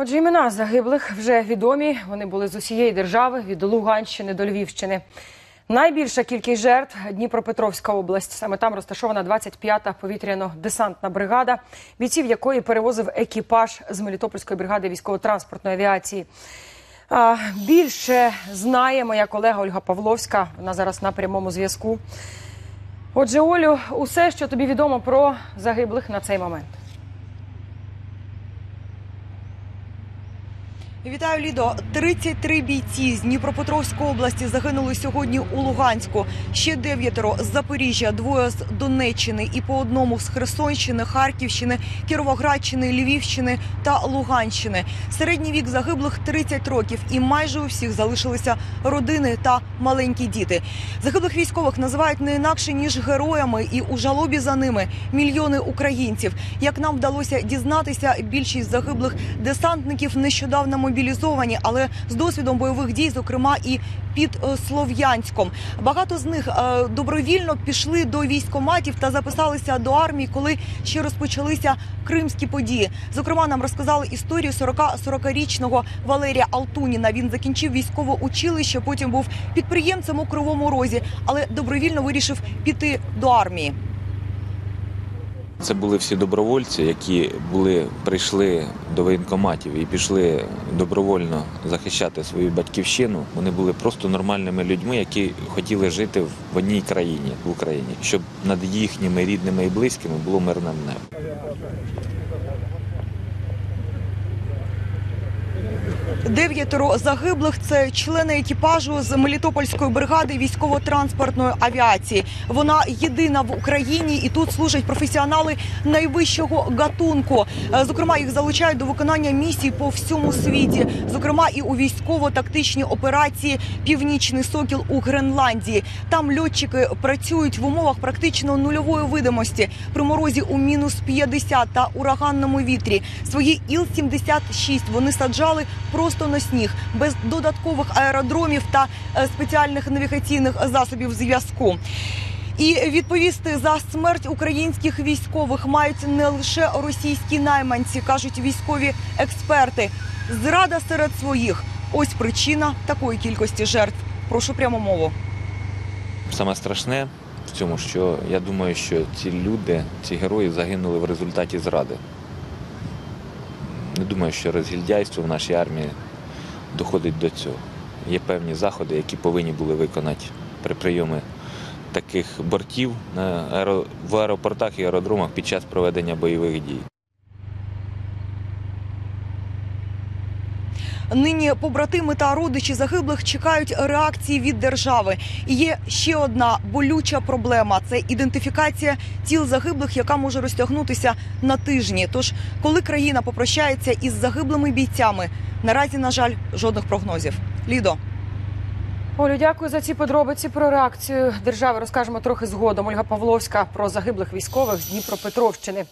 Отже, імена загиблих вже відомі. Вони були з усієї держави від Луганщини до Львівщини. Найбільша кількість жертв Дніпропетровська область. Саме там розташована 25-та повітряно-десантна бригада, бійців якої перевозив екіпаж з Мелітопольської бригади військово-транспортної авіації. А, більше знає моя колега Ольга Павловська. Вона зараз на прямому зв'язку. Отже, Олю, усе, що тобі відомо про загиблих на цей момент. Вітаю, Лідо. 33 бійці з Дніпропетровської області загинули сьогодні у Луганську. Ще дев'ятеро з Запоріжжя, двоє з Донеччини і по одному з Херсонщини, Харківщини, Кіровоградщини, Львівщини та Луганщини. Середній вік загиблих 30 років, і майже у всіх залишилися родини та маленькі діти. Загиблих військових називають не інакше ніж героями, і у жалобі за ними мільйони українців. Як нам вдалося дізнатися, більшість загиблих десантників нещодавно мобілізовані, але з досвідом бойових дій, зокрема і під е, Слов'янськом. Багато з них е, добровільно пішли до військоматів та записалися до армії, коли ще розпочалися кримські події. Зокрема, нам розказали історію 40-40-річного Валерія Алтуніна. Він закінчив військове училище, потім був підприємцем у Кривому Розі, але добровільно вирішив піти до армії. Це були всі добровольці, які були прийшли до воєнкоматів і пішли добровольно захищати свою батьківщину. Вони були просто нормальними людьми, які хотіли жити в одній країні в Україні, щоб над їхніми рідними і близькими було мирне небо. Дев'ятеро загиблих це члени екіпажу з Мелітопольської бригади військово-транспортної авіації. Вона єдина в Україні, і тут служать професіонали найвищого гатунку. Е, Зокрема, їх залучають до виконання місій по всьому світі, зокрема і у військово-тактичній операції Північний Сокіл у Гренландії. Там льотчики працюють в умовах практично нульової видимості при морозі у мінус 50 та ураганному вітрі. Свої Іл-76 вони саджали просто на сніг без додаткових аеродромів та е, спеціальних навігаційних засобів зв'язку. І відповісти за смерть українських військових мають не лише російські найманці, кажуть військові експерти. Зрада серед своїх ось причина такої кількості жертв. Прошу прямо мову. Саме страшне в цьому, що я думаю, що ці люди, ці герої загинули в результаті зради. Не думаю, що розгільдяйство в нашій армії доходить до цього. Є певні заходи, які повинні були виконати при прийомі таких бортів в аеропортах і аеродромах під час проведення бойових дій. Нині побратими та родичі загиблих чекають реакції від держави. І є ще одна болюча проблема: це ідентифікація тіл загиблих, яка може розтягнутися на тижні. Тож, коли країна попрощається із загиблими бійцями, наразі, на жаль, жодних прогнозів. Лідо. Олю, дякую за ці подробиці про реакцію держави. Розкажемо трохи згодом. Ольга Павловська про загиблих військових з Дніпропетровщини.